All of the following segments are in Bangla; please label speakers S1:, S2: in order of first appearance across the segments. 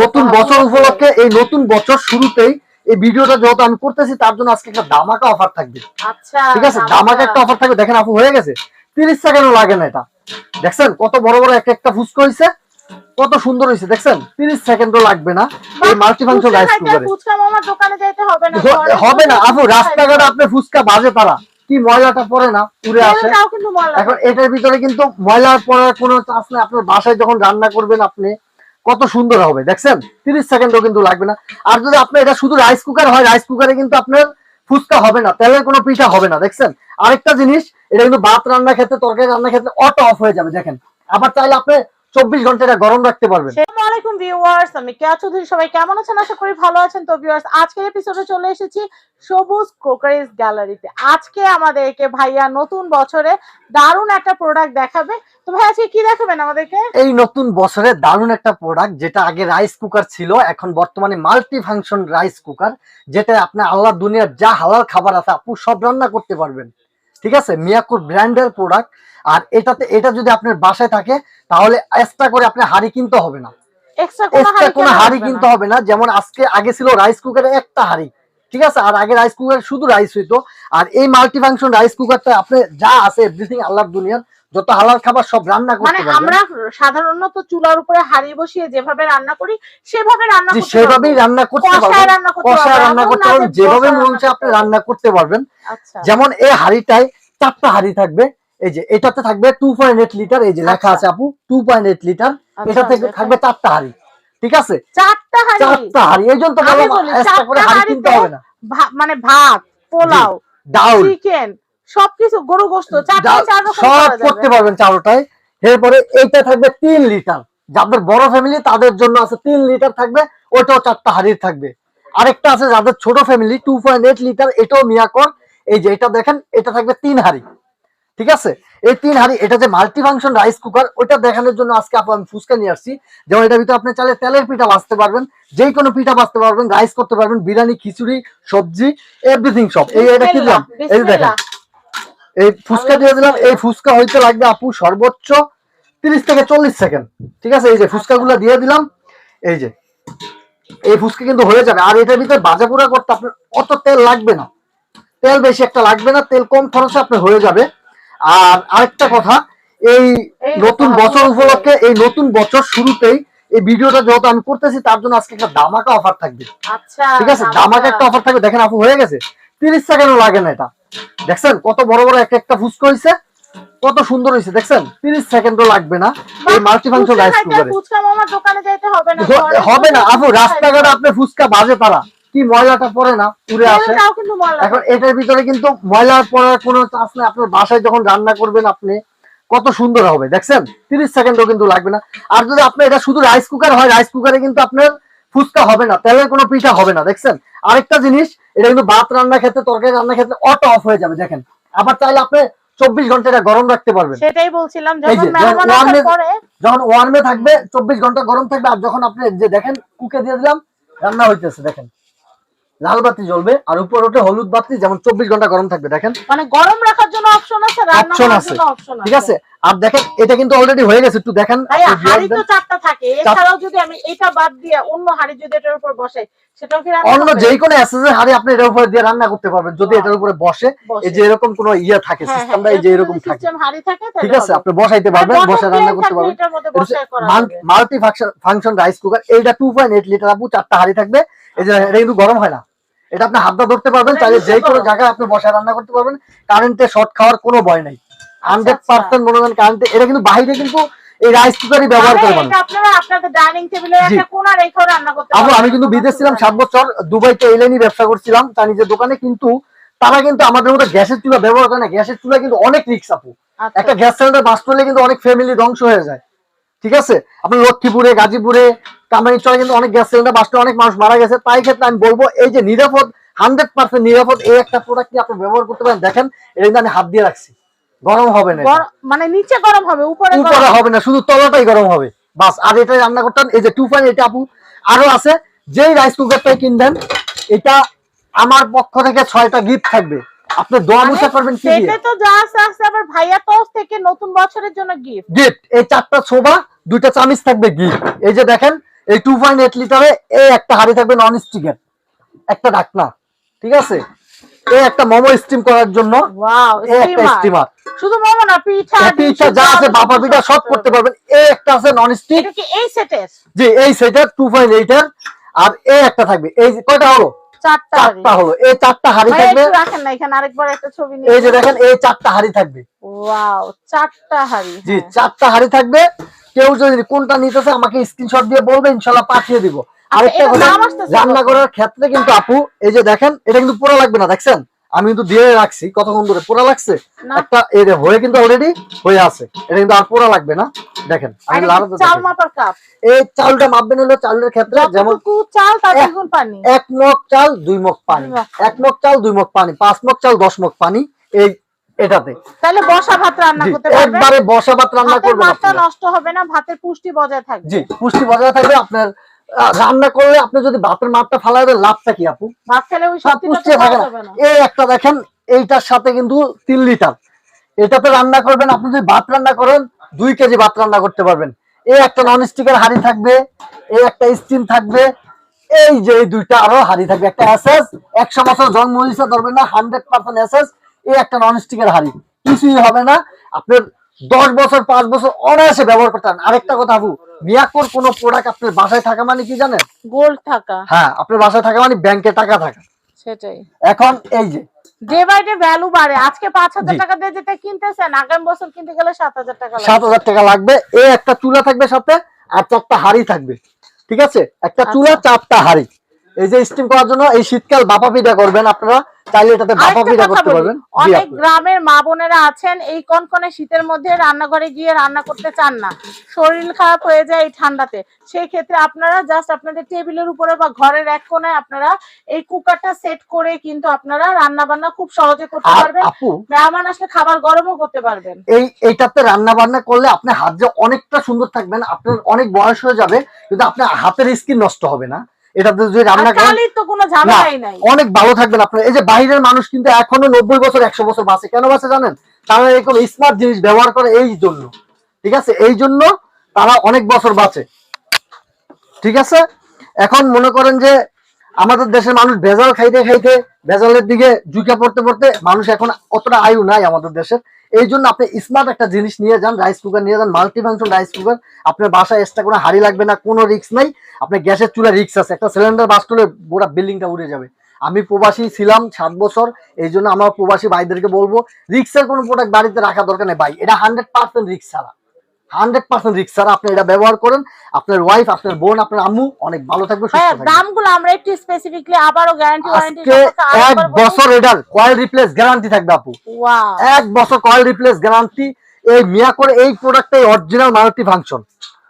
S1: নতুন বছর উপলক্ষে এই নতুন বছর শুরুতেই এই ভিডিওটা যেহেতু আমি করতেছি তার জন্য আজকে একটা দামাকা অফার থাকবে।
S2: আচ্ছা
S1: ঠিক আছে? দামাকা একটা অফার থাকবে। দেখেন আপু হয়ে গেছে। তিরিশ সেকেন্ডও লাগে না এটা। দেখছেন? কত বড় বড় এক একটা ফুচকা হয়েছে কত সুন্দর হয়েছে দেখছেন? তিরিশ সেকেন্ডও লাগবে না। এই মাল্টি ফাংশন রাইস কুকারে।
S2: হবে না
S1: হবে না। আপু রাস্তাঘাটে আপনি ফুচকা বাজে তারা। কি ময়লাটা পড়ে না? উড়ে আসে। এখন এটার ভিতরে কিন্তু ময়লা পড়ার কোনো চান্স নেই। আপনার বাসায় যখন রান্না করবেন আপনি কত সুন্দর হবে, দেখছেন? তিরিশ সেকেন্ডও কিন্তু লাগবে না। আর যদি আপনার এটা শুধু রাইস কুকার হয় রাইস কুকারে কিন্তু আপনার ফুচকা হবে না, তেলের কোনো পিঠা হবে না, দেখছেন? আরেকটা জিনিস, এটা কিন্তু ভাত রান্নার ক্ষেত্রে, তরকারি রান্নার ক্ষেত্রে অটো অফ হয়ে যাবে, দেখেন। আবার চাইলে আপনি চব্বিশ ঘণ্টা এটা গরম রাখতে পারবেন।
S2: আসসালামু ভিউয়ার্স আমি কেয়া চৌধুরী সবাই কেমন আছেন? আশা করি ভালো আছেন। তো ভিউয়ার্স আজকের এপিসোডে চলে এসেছি সবুজ ক্রোকারিজ গ্যালারিতে। আজকে আমাদেরকে ভাইয়া নতুন বছরে দারুণ একটা প্রোডাক্ট দেখাবে। তো ভাই আজকে কি দেখাবেন আমাদেরকে?
S1: এই নতুন বছরে দারুণ একটা প্রোডাক্ট যেটা আগে রাইস কুকার ছিল এখন বর্তমানে মাল্টি ফাংশন রাইস কুকার যেটা আপনি আল্লাহ দুনিয়ার যা হালাল খাবার আছে আপু সব রান্না করতে পারবেন। ঠিক আছে? মিয়াকুর ব্র্যান্ডের প্রোডাক্ট আর এটাতে এটা যদি আপনার বাসায় থাকে তাহলে এক্সট্রা করে আপনি হাড়ি কিনতে হবে না।
S2: এক্সট্রা কোনো
S1: হাড়ি কিনতে হবে না। যেমন আজকে আগে ছিল রাইস কুকারে একটা হাড়ি। ঠিক আছে? আর আগে রাইস কুকার শুধু রাইস হইতো। আর এই মাল্টিফাংশন রাইস কুকারটা আপনি যা আছে এভরিথিং আল্লাহ দুনিয়ার যত হালাল খাবার সব রান্না
S2: মানে
S1: করতে পারবেন
S2: আমরা সাধারণত চুলার উপরে হাড়ি বসিয়ে যেভাবে রান্না করি সেভাবে রান্না করতে
S1: সেভাবেই রান্না করতে পারবেন
S2: পারব,
S1: রান্না করতে পারবেন যেভাবে মন চায় আপনি
S2: রান্না
S1: করতে পারবেন। যেমন এই হাড়িটায় চারটা হাড়ি থাকবে। এই যে এটাতে থাকবে টু পয়েন্ট এইট লিটার এই যে লেখা আছে
S2: আচ্ছা।
S1: আপু টু পয়েন্ট এইট লিটার
S2: আচ্ছা,
S1: এটা থেকে
S2: আচ্ছা।
S1: থাকবে চারটা হাড়ি। ঠিক আছে?
S2: চারটা হাড়ি।
S1: চারটা হাড়ি এই জন্য তো করে
S2: চারটা
S1: হাড়ি কিনতে হবে না।
S2: মানে ভাত পোলাও
S1: ডাউল।
S2: চিকেন সবকিছু গরু গোস্ত
S1: সব করতে পারবেন চারোটায় এরপরে এইটা থাকবে তিন লিটার। যাদের বড় ফ্যামিলি তাদের জন্য আছে তিন লিটার থাকবে ওইটাও চারটা হাড়ির থাকবে। আরেকটা আছে যাদের ছোট family two point eight litre এটাও মিয়াকর। এই যে এটা দেখেন এটা থাকবে তিন হাড়ি। ঠিক আছে? এই তিন হাড়ি এটা যে মাল্টি ফাংশন রাইস কুকার ওটা দেখানোর জন্য আজকে আপু আমি ফুচকা নিয়ে আসছি। যেমন এটার ভিতরে আপনি চাইলে তেলের পিঠা বাঁচতে পারবেন যে কোনো পিঠা বাঁচতে পারবেন রাইস করতে পারবেন বিরিয়ানি খিচুড়ি সবজি এভরিথিং সব। এই এটা কি দিলাম এই দেখেন। এই ফুচকা দিয়ে দিলাম। এই ফুচকা হইতে লাগবে আপু সর্বোচ্চ তিরিশ থেকে চল্লিশ সেকেন্ড। ঠিক আছে? এই যে ফুচকা গুলো দিয়ে দিলাম। এই যে এই ফুচকা কিন্তু হয়ে যাবে। আর এটার ভিতরে ভাজা পোড়া করতে আপনার অত তেল লাগবে না। তেল বেশি একটা লাগবে না তেল কম খরচে আপনার হয়ে যাবে। আর আরেকটা কথা এই
S2: এই
S1: নতুন বছর উপলক্ষে এই নতুন বছর শুরুতেই এই ভিডিওটা যেহেতু আমি করতেছি তার জন্য আজকে একটা দামাকা অফার থাকবে।
S2: আচ্ছা
S1: ঠিক আছে? দামাকা একটা অফার থাকবে। দেখেন আপু হয়ে গেছে। তিরিশ সেকেন্ডও লাগে না এটা। দেখছেন কত বড় বড় এক একটা ফুচকা হয়েছে কত সুন্দর হয়েছে দেখছেন? তিরিশ সেকেন্ডও লাগবে না এই মাল্টি ফাংশন রাইস কুকারে
S2: হবে না
S1: আপু রাস্তাঘাটে আপনি ফুচকা বাজে তারা। কি ময়লাটা পড়ে না উড়ে আসে। এখন এটার ভিতরে কিন্তু ময়লা পড়ার কোনো চান্স নেই। আপনার বাসায় যখন রান্না করবেন আপনি কত সুন্দর হবে দেখছেন? তিরিশ সেকেন্ডও কিন্তু লাগবে না। আর যদি আপনি এটা শুধু রাইস কুকার হয় রাইস কুকারে কিন্তু আপনার ফুচকা হবে না তেলের কোনো পিঠা হবে না দেখছেন? আরেকটা জিনিস এটা কিন্তু ভাত রান্নার ক্ষেত্রে তরকারি রান্নার ক্ষেত্রে অটো অফ হয়ে যাবে দেখেন। আবার চাইলে আপনি চব্বিশ ঘণ্টা এটা গরম রাখতে পারবেন।
S2: সেটাই বলছিলাম যখন
S1: ওয়ার্মে থাকবে চব্বিশ ঘণ্টা গরম থাকবে আর যখন আপনি যে দেখেন কুকে দিয়ে দিলাম রান্না হইতেছে দেখেন। লাল বাতি জ্বলবে আর উপর ওঠে হলুদ বাতি যেমন চব্বিশ ঘণ্টা গরম থাকবে দেখেন।
S2: মানে গরম রাখার জন্য অপশন আছে অপশন আছে।
S1: ঠিক আছে। আর দেখেন এটা কিন্তু অলরেডি হয়ে গেছে একটু দেখেন।
S2: ভাইয়া হাড়ি তো চারটা থাকে এছাড়াও যদি আমি এটা বাদ দিয়ে অন্য হাড়ি যদি এটার উপর বসাই সেটাও কি
S1: অন্য যে কোনো হাড়ি আপনি এটার উপরে দিয়ে রান্না করতে পারবেন যদি এটার উপরে বসে। এই যে এরকম কোনো ইয়ে থাকে
S2: হ্যাঁ,
S1: সিস্টেমটা
S2: হ্যাঁ,
S1: এই যে
S2: এরকম
S1: থাকে। ঠিক আছে আপনি বসাইতে
S2: মানে
S1: পারবেন বসে রান্না করতে পারবেন। মাল্টি ফাংশন রাইস কুকার এইটা টু পয়েন্ট এইট লিটার আপু চারটা হাড়ি থাকবে। এই যে এটা কিন্তু গরম হয় না। এটা আপনি হাতটা ধরতে পারবেন চাইলে যে কোনো জায়গায় আপনি বসায় রান্না করতে পারবেন কারেন্টে শর্ট খাওয়ার কোনো ভয় নাই। হান্ড্রেড পার্সেন্ট মনে করেন কারেন্টে এটা কিন্তু বাইরে কিন্তু এই রাইস কুকারই ব্যবহার করে মানুষ।
S2: আপনারা আপনাদের ডাইনিং টেবিলে একটা কোণা রেখেও রান্না করতে
S1: আপু আমি কিন্তু বিদেশ ছিলাম সাত বছর দুবাইতে এলেনি ব্যবসা করছিলাম চাইনিজের দোকানে কিন্তু তারা কিন্তু আমাদের মতো গ্যাসের চুলা ব্যবহার করে না। গ্যাসের চুলা কিন্তু অনেক রিক্স আপু।
S2: আচ্ছা।
S1: একটা গ্যাস সিলিন্ডার বাস্ট কিন্তু অনেক ফ্যামিলি ধ্বংস হয়ে যায়। ঠিক আছে? আপনি লক্ষ্মীপুরে গাজীপুরে কামাইচড়ে কিন্তু অনেক গ্যাস সিলিন্ডার বাস্টে অনেক মানুষ মারা গেছে। তাই ক্ষেত্রে আমি বলব এই যে নিরাপদ হান্ড্রেড পার্সেন্ট নিরাপদ এই একটা প্রোডাক্ট কি আপনি ব্যবহার করতে পারেন? দেখেন এটা কিন্তু আমি হাত দিয়ে রাখছি। গরম হবে না
S2: মানে নিচে গরম হবে উপরে
S1: উপরে হবে। না শুধু তলাটাই গরম হবে। বাস আর এটা রান্না করতেন এই যে টু পয়েন্ট এটা আপু আরও আছে। যেই রাইস কুকারটাই কিনবেন এটা আমার পক্ষ থেকে ছয়টা গিফট থাকবে। আপনি দোয়া মুছা করবেন কি
S2: সেটা তো যা আছে আছে আবার ভাইয়া তরফ থেকে নতুন বছরের জন্য গিফট
S1: গিফট এই চারটা ছোবা দুইটা চামিচ থাকবে গিফট এই যে দেখেন এই টু পয়েন্ট এইট লিটারে এই একটা হাড়ি থাকবে নন স্টিকের একটা ঢাকনা ঠিক আছে? এই একটা মোমো স্টিম করার জন্য।
S2: ওয়াও
S1: একটা
S2: স্টিমার শুধু মোমো না পিঠা
S1: পিঠা যা আছে বাপা পিঠা সব করতে পারবেন। এই একটা আছে নন স্টিক
S2: এটা কি এই সেটের
S1: জি এই সেটার টু পয়েন্ট এইটার আর এই একটা থাকবে। এই কয়টা হলো?
S2: চারটা
S1: হলো। এই চারটা হাড়ি থাকবে।
S2: রাখেন না এখানে আরেকবার একটা ছবি নিয়ে
S1: এই যে দেখেন এই চারটা হাড়ি থাকবে।
S2: ওয়াও চারটা হাড়ি
S1: জি
S2: হ্যাঁ।
S1: চারটা হাড়ি থাকবে। কেউ যদি কোনটা নিতেছে আমাকে স্ক্রিনশট দিয়ে বলবে ইনশাল্লাহ পাঠিয়ে দিব। আরেকটা
S2: এটার
S1: কথা রান্না করার ক্ষেত্রে কিন্তু আপু এই যে দেখেন এটা কিন্তু পুরো লাগবে না দেখছেন? আমি কিন্তু দিয়ে রাখছি কতক্ষণ ধরে? পুরো লাগছে? একটা এই হয়ে কিন্তু অলরেডি হয়ে আছে। এটা কিন্তু আর পুরো লাগবে না। দেখেন আমি
S2: এটা
S1: লাড়াতে
S2: চাল মাপার কাপ।
S1: এই চালটা মাপবেন হলো চালের ক্ষেত্রে যেমন
S2: চাল তার
S1: এক-
S2: দ্বিগুণ পানি।
S1: এক মগ চাল দুই মগ পানি। এক মগ চাল দুই মগ পানি। পাঁচ মগ চাল দশ মগ পানি এই এটাতে।
S2: তাহলে বসা ভাত রান্না করতে পারবেন?
S1: একবারে বসা ভাত রান্না করবেন
S2: মাত্রা নষ্ট হবে না ভাতের পুষ্টি বজায় থাকবে।
S1: জি পুষ্টি বজায় থাকবে আপনার রান্না করলে আপনি যদি ভাতের মাপটা ফালাই দেন লাভটা কি আপু? এই একটা দেখেন এইটার সাথে কিন্তু তিন লিটার। এটাতে রান্না করবেন আপনি যদি ভাত রান্না করেন দুই কেজি ভাত রান্না করতে পারবেন। এই একটা নন স্টিকের হাড়ি থাকবে এই একটা স্টিম থাকবে এই যে এই দুইটা আরও হাড়ি থাকবে। একটা এসএস একশো বছর জন্ম হয়েছে ধরবেন না হান্ড্রেড পার্সেন্ট এসএস এই একটা নন স্টিকের হাড়ি। কিছুই হবে না। আপনার দশ বছর পাঁচ বছর অনায়াসে ব্যবহার করতে পারেন আরেকটা কথা আপু মিয়াকোর কোনো প্রোডাক্ট আপনার বাসায় থাকা মানে কি জানেন?
S2: গোল্ড থাকা।
S1: হ্যাঁ আপনার বাসায় থাকা মানে ব্যাংকে টাকা থাকা।
S2: সেটাই।
S1: এখন এই যে
S2: ডে বাই ডে ভ্যালু বাড়ে। আজকে পাঁচ হাজার
S1: জি।
S2: টাকা দিয়ে যেটা কিনতেছেন আগামী বছর কিনতে গেলে সাত হাজার টাকা লাগবে।
S1: সাত হাজার টাকা লাগবে। এই একটা চুলা থাকবে সাথে আর চারটা হাড়ি থাকবে। ঠিক আছে? একটা চুলা চারটা হাড়ি। এই যে স্টিম করার জন্য এই শীতকাল বাপা পিঠা করবেন আপনারা। চাইলে এটাতে বাপা
S2: আরেকটা
S1: পিঠা
S2: কথা
S1: করতে
S2: বলি,
S1: পারবেন।
S2: অনেক গ্রামের মা বোনেরা আছেন এই কনকনে শীতের মধ্যে রান্নাঘরে গিয়ে রান্না করতে চান না। শরীর খারাপ হয়ে যায় এই ঠান্ডাতে। সেই ক্ষেত্রে আপনারা জাস্ট আপনাদের টেবিলের উপরে বা ঘরের এক কোনায় আপনারা এই কুকারটা সেট করে কিন্তু আপনারা রান্না বান্না খুব সহজে করতে পারবেন। মেহমান আসলে খাবার গরমও করতে পারবেন।
S1: এই এইটাতে রান্না বান্না করলে আপনার হাত যে অনেকটা সুন্দর থাকবেন আপনার অনেক বয়স হয়ে যাবে কিন্তু আপনার হাতের স্কিন নষ্ট হবে না। এটাতে যদি রান্না করেন অনেক ভালো থাকবেন আপনার। এই যে বাইরের মানুষ কিন্তু এখনও নব্বই বছর একশো বছর বাঁচে। কেন বাঁচে জানেন? তারা এরকম স্মার্ট জিনিস ব্যবহার করে এই জন্য। ঠিক আছে? এই জন্য তারা অনেক বছর বাঁচে। ঠিক আছে? এখন মনে করেন যে আমাদের দেশের মানুষ ভেজাল খাইতে খাইতে ভেজালের দিকে ঝুঁকে পড়তে পড়তে মানুষ এখন অতটা আয়ু নাই আমাদের দেশের। এই জন্য আপনি স্মার্ট একটা জিনিস নিয়ে যান রাইস কুকার নিয়ে যান মাল্টি ফাংশন রাইস কুকার আপনার বাসায় এক্সট্রা কোনো হাড়ি লাগবে না, কোনো রিস্ক নাই। আপনার গ্যাসের চুলা রিক্স আছে, একটা সিলিন্ডার বাস করলে গোটা বিল্ডিংটা উড়ে যাবে। আমি প্রবাসী ছিলাম সাত বছর এই জন্য আমার প্রবাসী ভাইদেরকে বলব রিক্সের কোনো প্রোডাক্ট বাড়িতে রাখা দরকার নেই ভাই। এটা হান্ড্রেড পার্সেন্ট রিক্স ছাড়া। হান্ড্রেড পার্সেন্ট রিক্স ছাড়া আপনি এটা ব্যবহার করেন। আপনার ওয়াইফ আপনার বোন আপনার আম্মু অনেক ভালো থাকবে
S2: হ্যাঁ দামগুলো আমরা একটু স্পেসিফিকলি আবারও গ্যারান্টি ওয়ারেন্টি
S1: এক বছর এটার কয়েল রিপ্লেস গ্যারান্টি থাকবে আপু। এক বছর কয়েল রিপ্লেস গ্যারান্টি এই মিয়া করে এই প্রোডাক্টটাই অরিজিনাল মাল্টি ফাংশন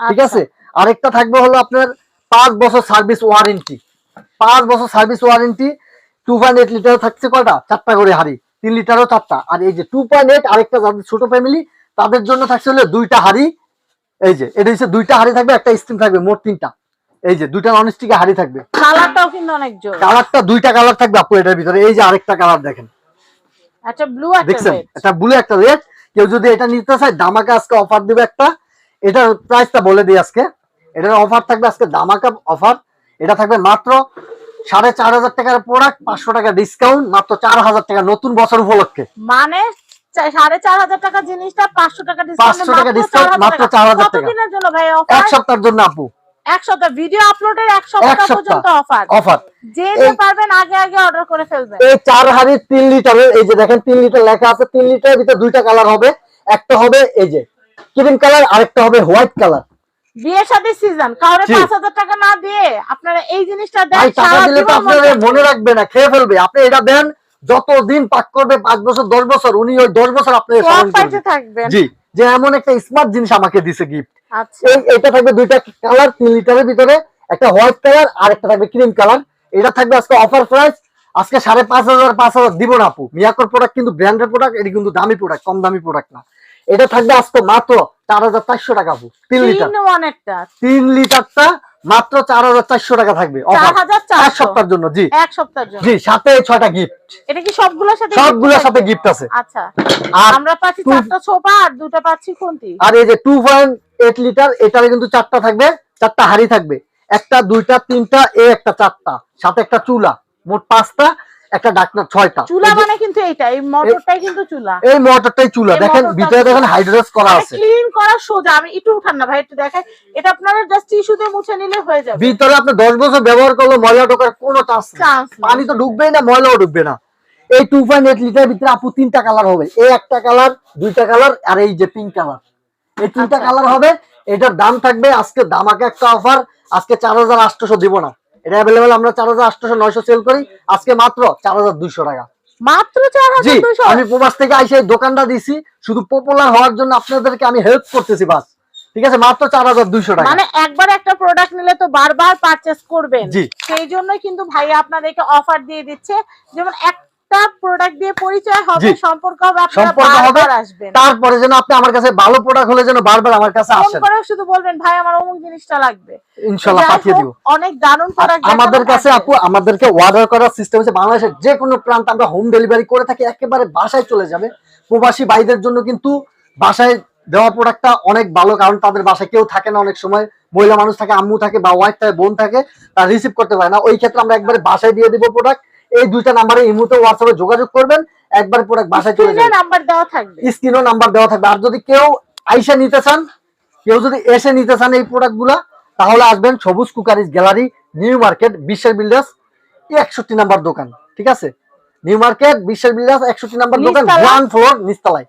S1: ঠিক
S2: আচ্ছা।
S1: আছে? আরেকটা থাকবে হলো আপনার পাঁচ বছর সার্ভিস ওয়ারেন্টি পাঁচ বছর service warranty two point eight litre থাকছে কয়টা? চারটা করে হাড়ি। তিন লিটারও চারটা। আর এই যে টু পয়েন্ট এইট আরেকটা যাদের ছোট ফ্যামিলি তাদের জন্য থাকছে হলো দুইটা হাড়ি। এই যে এটা হচ্ছে দুইটা হাড়ি থাকবে একটা স্টিম থাকবে মোট তিনটা। এই যে দুইটা নন স্টিকে হাড়ি থাকবে।
S2: কালারটাও কিন্তু অনেক জোর।
S1: কালারটা দুইটা কালার থাকবে আপু এটার ভিতরে। এই যে আরেকটা কালার দেখেন।
S2: একটা ব্লু একটা
S1: দেখছেন? এটা ব্লু একটা রেড কেউ যদি এটা নিতে চায় দামাকা আজকে অফার দিবে একটা। এটার প্রাইসটা বলে দিই আজকে। এটার অফার থাকবে আজকে দামাকা অফার এটা থাকবে মাত্র সাড়ে চার হাজার টাকার প্রোডাক্ট পাঁচশো টাকা ডিসকাউন্ট মাত্র চার হাজার টাকা নতুন বছর উপলক্ষে।
S2: মানে সাড়ে চার হাজার টাকা জিনিসটা পাঁচশো টাকা ডিসকাউন্ট
S1: 500 টাকা discount, মাত্র 4000 টাকা।
S2: কতদিনের জন্য ভাই
S1: এক সপ্তাহের জন্য আপু।
S2: এক সপ্তাহ। ভিডিও আপলোডের এক সপ্তাহ পর্যন্ত অফার
S1: অফার
S2: যে যে
S1: এই-
S2: পারবেন আগে আগে অর্ডার করে ফেলবেন।
S1: এই চার হাড়ি তিন লিটারের এই যে দেখেন তিন লিটার লেখা আছে তিন লিটারের ভিতরে দুইটা কালার হবে। একটা হবে এই যে ক্রিম কালার আরেকটা হবে হোয়াইট কালার
S2: বিয়ে শাদীর সিজন কাউরে পাঁচ হাজার টাকা না দিয়ে আপনারা এই জিনিসটা দেন
S1: টাকা দিলে তো
S2: জীবন মনে
S1: মনে রাখবে না খেয়ে ফেলবে। আপনি এটা দেন যতদিন পাক করবে পাঁচ বছর দশ বছর উনি ওই দশ বছর আপনি
S2: সব
S1: স্মরণ
S2: পাইতে
S1: করবেন।
S2: থাকবেন।
S1: জি যে এমন একটা স্মার্ট জিনিস আমাকে দিছে গিফট
S2: আচ্ছা।
S1: এটা থাকবে দুইটা কালার তিন লিটারের ভিতরে একটা হোয়াইট কালার আর একটা থাকবে ক্রিম কালার এটা থাকবে আজকে অফার প্রাইস আজকে সাড়ে পাঁচ হাজার পাঁচ হাজার দিব না আপু। মিয়াকর প্রোডাক্ট কিন্তু ব্র্যান্ডের প্রোডাক্ট এটি কিন্তু দামি প্রোডাক্ট কম দামি প্রোডাক্ট না। এটা থাকবে আজকে মাত্র চার হাজার চারশো টাকা আপু তিন লিটার
S2: তিন
S1: লিটারটা মাত্র চার হাজার চারশো টাকা থাকবে এক সপ্তাহের জন্য জি।
S2: এক সপ্তাহের জন্য।
S1: জি সাথে ছয়টা গিফট
S2: এটা কি সবগুলোর সাথে
S1: সবগুলোর সাথে গিফট আছে।
S2: আচ্ছা।
S1: আর
S2: আমরা পাচ্ছি চারটা ছোপা আর দুটো পাচ্ছি খুন্তি।
S1: আর এই যে টু পয়েন্ট এইট লিটার এটারে কিন্তু চারটা থাকবে চারটা হাড়ি থাকবে। একটা দুইটা তিনটা এ একটা চারটা। সাথে একটা চুলা মোট পাঁচটা। একটা ডাকনা ছয়টা।
S2: চুলা মানে কিন্তু এইটা এই মোটরটাই কিন্তু চুলা।
S1: এই মোটরটাই চুলা। দেখেন ভিতরে দেখেন হাইড্রোস করা আছে।
S2: ক্লিন করা সোজা আমি একটু উঠান না ভাই একটু দেখাই। এটা আপনারা জাস্ট টিস্যু দিয়ে মুছে নিলে হয়ে যাবে।
S1: ভিতরে আপনি দশ বছর ব্যবহার করলে ময়লা ঢোকার কোনো চান্স নেই। পানি তো ঢুকবেই না ময়লাও ঢুকবে না। এই টু পয়েন্ট এইট লিটার ভিতরে আপু তিনটা কালার হবে। এই একটা কালার দুইটা কালার আর এই যে পিঙ্ক কালার এই তিনটা
S2: আচ্ছা।
S1: কালার হবে এটার দাম থাকবে আজকে দামাকে একটা অফার আজকে চার হাজার আটশোশো দিব না। এটা অ্যাভেলেবেল আমরা চার হাজার আটশোশো নয়শো সেল করি। আজকে মাত্র চার হাজার দুইশো টাকা।
S2: মাত্র চার হাজার
S1: আমি প্রবাস থেকে আইসে দোকানটা দিছি। শুধু পপুলার হওয়ার জন্য আপনাদেরকে আমি হেল্প করতেছি বাস। ঠিক আছে মাত্র চার হাজার দুইশো টাকা।
S2: মানে একবার একটা প্রোডাক্ট নিলে তো বারবার পারচেস করবেন। সেই জন্যই কিন্তু ভাইয়া আপনাদেরকে অফার দিয়ে দিচ্ছে। যেমন একটা প্রোডাক্ট দিয়ে পরিচয় হবে। সম্পর্ক হবে আপনারা বারবার আসবেন।
S1: তারপরে যেন আপনি আমার কাছে ভালো প্রোডাক্ট হলে যেন বারবার আমার কাছে
S2: ফোন
S1: আসেন।
S2: করেও শুধু বলবেন ভাই আমার অমুক জিনিসটা লাগবে।
S1: ইনশাল্লাহ
S2: যাই
S1: পাঠিয়ে দিব।
S2: অনেক দারুণ প্রোডাক্ট
S1: আমাদের কাছে আপু আমাদেরকে অর্ডার করার সিস্টেম হচ্ছে বাংলাদেশের যে কোনো প্রান্তে আমরা হোম ডেলিভারি করে থাকি একেবারে বাসায় চলে যাবে। প্রবাসী ভাইদের জন্য কিন্তু বাসায় দেওয়া প্রোডাক্টটা অনেক ভালো কারণ তাদের বাসায় কেউ থাকে না অনেক সময়। মহিলা মানুষ থাকে আম্মু থাকে বা ওয়াইফ থাকে বোন থাকে তারা রিসিভ করতে পারে না। ওই ক্ষেত্রে আমরা একবারে বাসায় দিয়ে দিব প্রোডাক্ট এই দুইটা নাম্বারে ইমুতে হোয়াটসঅ্যাপে যোগাযোগ করবেন একবার প্রোডাক্ট বাসায় চলে যাবে
S2: নাম্বার দেওয়া থাকবে।
S1: স্ক্রিনও নাম্বার দেওয়া থাকবে। আর যদি কেউ আইসা নিতে চান কেউ যদি এসে নিতে চান এই প্রোডাক্টগুলা তাহলে আসবেন Sabuj cookeries gallery new market বিশ্বের বিল্ডার্স একষট্টি নাম্বার দোকান। ঠিক আছে? নিউ মার্কেট বিশ্বের বিল্ডার্স একষট্টি নাম্বার দোকান? গ্রাউন্ড ফ্লোর নিচতলায়।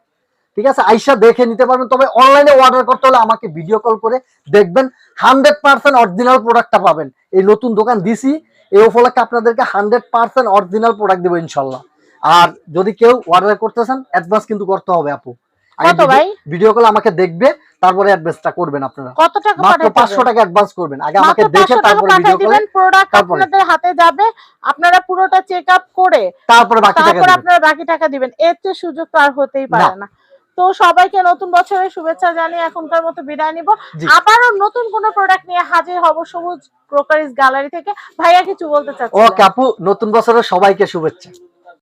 S1: ঠিক আছে? আইসা দেখে নিতে পারবেন। তবে অনলাইনে অর্ডার করতে হলে আমাকে ভিডিও কল করে দেখবেন। হান্ড্রেড পার্সেন্ট অরিজিনাল প্রোডাক্টটা পাবেন। এই নতুন দোকান দিছি এই উপলক্ষে আপনাদেরকে হান্ড্রেড পার্সেন্ট অরিজিনাল প্রোডাক্ট দেবো ইনশাল্লাহ আর যদি কেউ অর্ডার করতে চান অ্যাডভান্স কিন্তু করতে হবে আপু
S2: কত ভাই?
S1: ভিডিও কল আমাকে দেখবে তারপরে অ্যাডভান্সটা করবেন আপনারা
S2: কত টাকা
S1: মাত্র
S2: পাঠাতে
S1: পাঁচশো
S2: হবে?
S1: টাকা অ্যাডভান্স করবেন আগে আমাকে দেখে
S2: 500
S1: তারপরে ভিডিও কল
S2: প্রোডাক্ট। আপনাদের হাতে যাবে আপনারা পুরোটা চেক আপ করে
S1: তারপরে বাকি টাকা
S2: তারপর আপনারা বাকি টাকা দিবেন এর চেয়ে সুযোগ তো আর হতেই পারে
S1: না।
S2: তো সবাইকে নতুন বছরের শুভেচ্ছা জানিয়ে এখনকার মতো বিদায় নিব। আবারও নতুন কোন প্রোডাক্ট নিয়ে হাজির হব সবুজ ক্রোকারিজ গ্যালারি থেকে। ভাইয়া কিছু বলতে চাচ্ছি
S1: ওকে আপু নতুন বছরের সবাইকে শুভেচ্ছা।